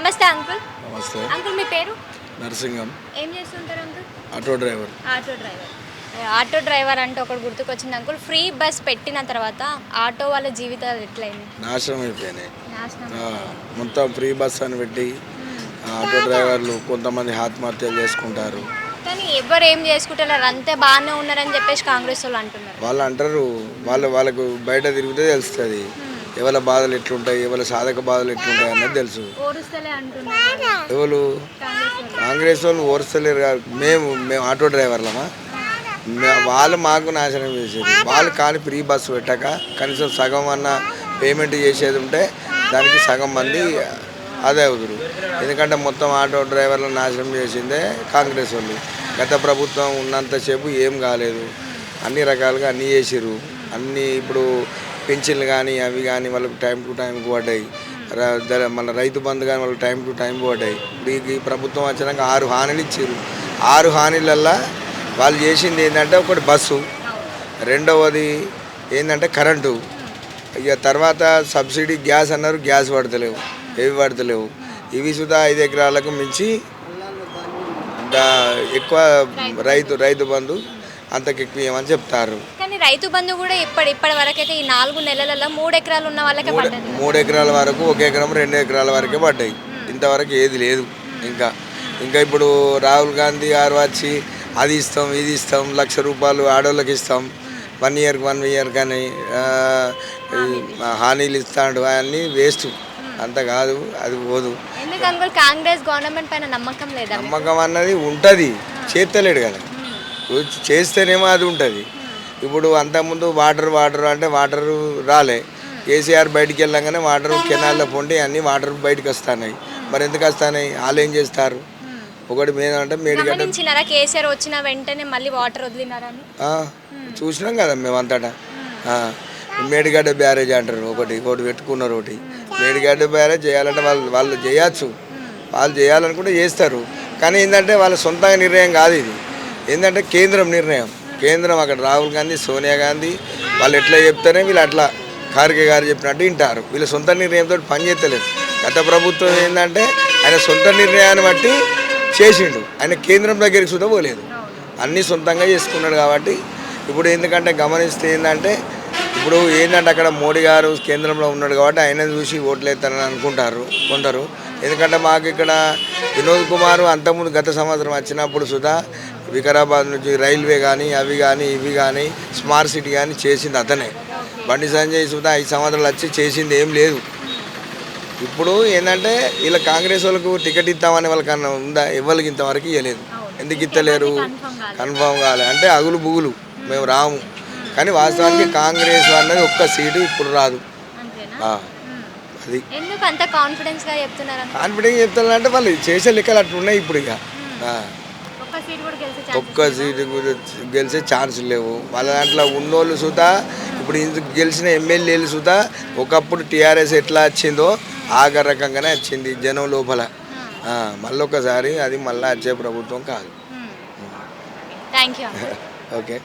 నమస్తే అంకుల్. నమస్తే. అంకుల్ మీ పేరు? నరసింగం. ఏం చేస్తుంటారు uncle? Auto driver. Auto driver. Auto driver అంటే ఒకటి గుర్తుకొచ్చింది అంకుల్. ఫ్రీ బస్ పెట్టిన తర్వాత ఆటో వాళ్ళ జీవితాలు ఎట్లయింది? నాశనం అయిపోయినాయి. మొత్తం ఫ్రీ బస్ అని పెట్టి ఆటో డ్రైవర్లు కొంతమంది ఆత్మహత్యలు చేసుకుంటారు. కానీ ఎవరు ఏం చేసుకుంటారు? అంతే బాగానే ఉన్నారని చెప్పేసి కాంగ్రెస్ వాళ్ళు అంటున్నారు. వాళ్ళు అంటారు వాళ్ళు వాళ్ళకు బయట తిరిగితే తెలుస్తుంది. ఎవరి బాధలు ఎట్లుంటాయి ఎవరి సాధక బాధలు ఎట్లుంటాయి అన్నది తెలుసు. ఎవరు కాంగ్రెస్ వాళ్ళు కాదు. మేము మేము ఆటో డ్రైవర్లమా? వాళ్ళు మాకు నాశనం చేసేది. వాళ్ళు కానీ ఫ్రీ బస్సు పెట్టాక కనీసం సగం అన్న పేమెంట్ చేసేది ఉంటే దానికి సగం మంది అదే అవుతురు. ఎందుకంటే మొత్తం ఆటో డ్రైవర్లను నాశనం చేసిందే కాంగ్రెస్ వాళ్ళు. గత ప్రభుత్వం ఉన్నంతసేపు ఏం కాలేదు. అన్ని రకాలుగా అన్నీ చేసిర్రు. అన్నీ ఇప్పుడు పెన్షన్లు కానీ అవి కానీ వాళ్ళకి టైం టు టైంకి పడ్డాయి. మన రైతు బంధు కానీ వాళ్ళకి టైం టు టైం పడ్డాయి. ఇప్పుడు ఈ- ప్రభుత్వం వచ్చినాక ఆరు హామీలు ఇచ్చారు ఆరు హామీలల్లా వాళ్ళు చేసింది ఏంటంటే ఒకటి బస్సు రెండవది ఏంటంటే కరెంటు. ఇక తర్వాత సబ్సిడీ గ్యాస్ అన్నారు గ్యాస్ పడతలేవు ఏవి పడతలేవు. ఇవి సుధా ఐదు ఎకరాలకు మించి దా- ఎక్కువ రైతు రైతు బంధు అంతకు ఎక్కువ ఇవ్వమని చెప్తారు. కానీ రైతు బంధు కూడా ఇప్పటి ఇప్పటి వరకైతే ఈ నాలుగు నెలలలో మూడు ఎకరాలు ఉన్న వాళ్ళకే మూడు పడ్డది. మూడు ఎకరాల వరకు ఒక ఎకరం రెండు ఎకరాల వరకే పడ్డాయి. ఇంతవరకు ఏది లేదు. ఇంకా ఇంకా ఇప్పుడు రాహుల్ గాంధీ గారు వచ్చి అది ఇస్తాం ఇది ఇస్తాం లక్ష రూపాయలు ఆడవాళ్ళకి ఇస్తాం. వన్ ఇయర్కి వన్ ఇయర్ కానీ హామీలు ఇస్తాడు అవన్నీ వేస్ట్. అంత కాదు అది పోదు. కాంగ్రెస్ గవర్నమెంట్ పైన నమ్మకం లేదా మీకు? నమ్మకం అన్నది ఉంటుంది. చేస్తలేడు కదా. చేస్తేనేమో అది ఉంటుంది. ఇప్పుడు అంతకుముందు వాటర్ వాటర్ అంటే వాటర్ రాలే. కేసీఆర్ బయటికి వెళ్ళంగానే వాటర్ కెనాల్లో పొండి అన్ని వాటర్ బయటకు వస్తున్నాయి. మరి ఎందుకు వస్తున్నాయి? వాళ్ళు ఏం చేస్తారు? ఒకటి మీద అంటే మేడిగడ్డ గమనించినారా? కేసీఆర్ వచ్చిన వెంటనే మళ్ళీ వాటర్ వదిలినారని చూసినాం కదా మేము అంతటా. మేడిగడ్డ బ్యారేజ్ అంటారు ఒకటి ఒకటి పెట్టుకున్నారు ఒకటి. మేడిగడ్డ బ్యారేజ్ చేయాలంటే వాళ్ళు వాళ్ళు చేయొచ్చు. వాళ్ళు చేయాలనుకుంటే చేస్తారు. కానీ ఏంటంటే వాళ్ళ సొంతంగా నిర్ణయం కాదు ఇది. ఏంటంటే కేంద్రం నిర్ణయం. కేంద్రం అక్కడ రాహుల్ గాంధీ సోనియా గాంధీ వాళ్ళు ఎట్లా చెప్తారే వీళ్ళు అట్లా ఖార్గే గారు చెప్పినట్టు వింటారు. వీళ్ళ సొంత నిర్ణయంతో పని చేస్తలేదు. గత ప్రభుత్వం ఏంటంటే ఆయన సొంత నిర్ణయాన్ని బట్టి చేసిండు. ఆయన కేంద్రం దగ్గరికి సుద్ధ పోలేదు. అన్నీ సొంతంగా చేసుకున్నాడు కాబట్టి ఇప్పుడు ఎందుకంటే గమనిస్తే ఏంటంటే ఇప్పుడు ఏంటంటే అక్కడ మోడీ గారు కేంద్రంలో ఉన్నాడు కాబట్టి ఆయన చూసి ఓట్లు వేస్తారని అనుకుంటారు కొందరు. ఎందుకంటే మాకు ఇక్కడ వినోద్ కుమార్ అంతకుముందు గత సంవత్సరం వచ్చినప్పుడు సుధా వికారాబాద్ నుంచి రైల్వే కానీ అవి కానీ ఇవి కానీ స్మార్ట్ సిటీ కానీ చేసింది అతనే. బండి సంజయ్ సుధా ఐదు సంవత్సరాలు వచ్చి చేసింది ఏం లేదు. ఇప్పుడు ఏంటంటే వీళ్ళ కాంగ్రెస్ వాళ్ళకు టికెట్ ఇస్తామని వాళ్ళకన్నా ఉందా? ఎవరికి ఇంతవరకు ఇవ్వలేదు ఎందుకు ఇస్తలేరు కన్ఫామ్ కాలే. అంటే అగులు బుగులు. మేము రాము. కానీ వాస్తవానికి కాంగ్రెస్ అన్నది ఒక్క సీటు ఇప్పుడు రాదు. అది. ఎందుకు అంత కాన్ఫిడెన్స్గా చెప్తున్నారు కాన్ఫిడెంట్ చెప్తానంటే వాళ్ళు చేసే లెక్కలు అట్లా ఉన్నాయి ఇప్పుడు ఇక. ఆ, ఒక్క సీట్ కూడా గెలిచే ఛాన్స్ లేవు? వాళ్ళ దాంట్లో ఉన్నోళ్ళు సుతా ఇప్పుడు ఇందుకు గెలిచిన ఎమ్మెల్యేలు సుతా ఒకప్పుడు టీఆర్ఎస్ ఎట్లా వచ్చిందో ఆగ రకంగానే వచ్చింది జనం లోపల. ఆ, మళ్ళొకసారి అది మళ్ళీ వచ్చే ప్రభుత్వం కాదు. Thank you okay